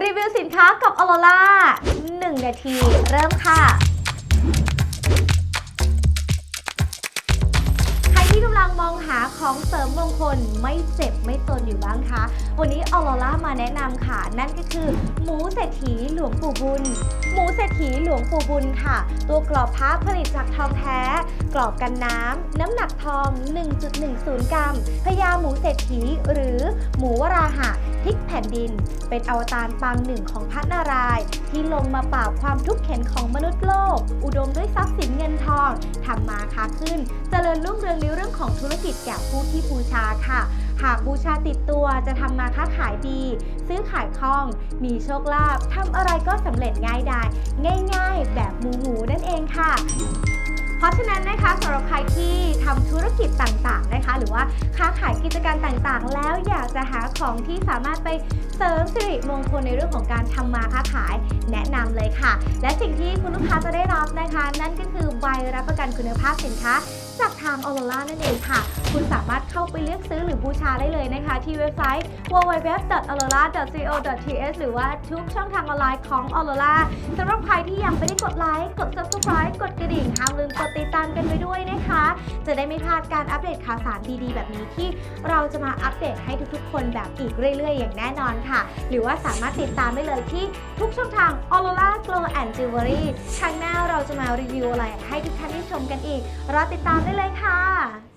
รีวิวสินค้ากับออโรล่า1นาที เริ่มค่ะ ใครที่กำลังมองหาของเสริมมงคลไม่เจ็บไม่ตนอยู่บ้างคะ วันนี้ออโรล่ามาแนะนำค่ะ นั่นก็คือ หมูเศรษฐีหลวงปู่บุญ หมูเศรษฐีหลวงปู่บุญค่ะ ตัวกรอบพระผลิตจากทองแท้ กรอบกันน้ำ น้ำหนักทอง 1.10 กรัมพญาหมูเศรษฐีหรือหมูวราหะ พลิกแผ่นดิน เป็นอวตารปางหนึ่งของพระนารายณ์ที่ลงมาปราบความทุกข์เข็นของมนุษย์โลก อุดมด้วยทรัพย์สินเงินทองทำมาค้าขึ้น เจริญรุ่งเรืองในเรื่องของธุรกิจแก่ผู้ที่บูชาค่ะ หากบูชาติดตัวจะทำมาค้าขายดี ซื้อขายคล่อง มีโชคลาภทำอะไรก็สำเร็จง่ายดายง่ายๆ แบบหมูหมูนั่นเองค่ะ เพราะฉะนั้นนะคะสำหรับใครที่ทำธุรกิจต่างๆ นะคะ หรือว่าค้าขายกิจการต่างๆ แล้วอยากจะหาของที่สามารถไปเสริมสิริมงคลในเรื่องของการทำมาค้าขายแนะนำเลยค่ะ และสิ่งที่คุณลูกค้าจะได้รับนะคะ นั่นก็คือใบรับประกันคุณภาพสินค้าจากทางออโรล่านั่นเองค่ะ คุณสามารถเข้าไปเลือกซื้อหรือบูชาได้เลยนะคะ ที่เว็บไซต์ www.aurora.co.th หรือว่าทุกช่องทางออนไลน์ของ Aurora สำหรับใครที่ยังไม่ได้กดไลค์ กด subscribe กดกระดิ่งห้ามลืมกดติดตามกันไปด้วยนะคะ จะได้ไม่พลาดการอัปเดตข่าวสารดีๆ แบบนี้ที่เราจะมาอัปเดตให้ทุกๆ คนแบบอีกเรื่อย ๆ อย่างแน่นอนค่ะ หรือว่าสามารถติดตามได้เลยที่ทุกช่องทาง Aurora Glow and Jewelry ครั้งหน้าเราจะมารีวิวอะไรให้ทุกท่านได้ชมกันอีกรอติดตามได้เลยค่ะ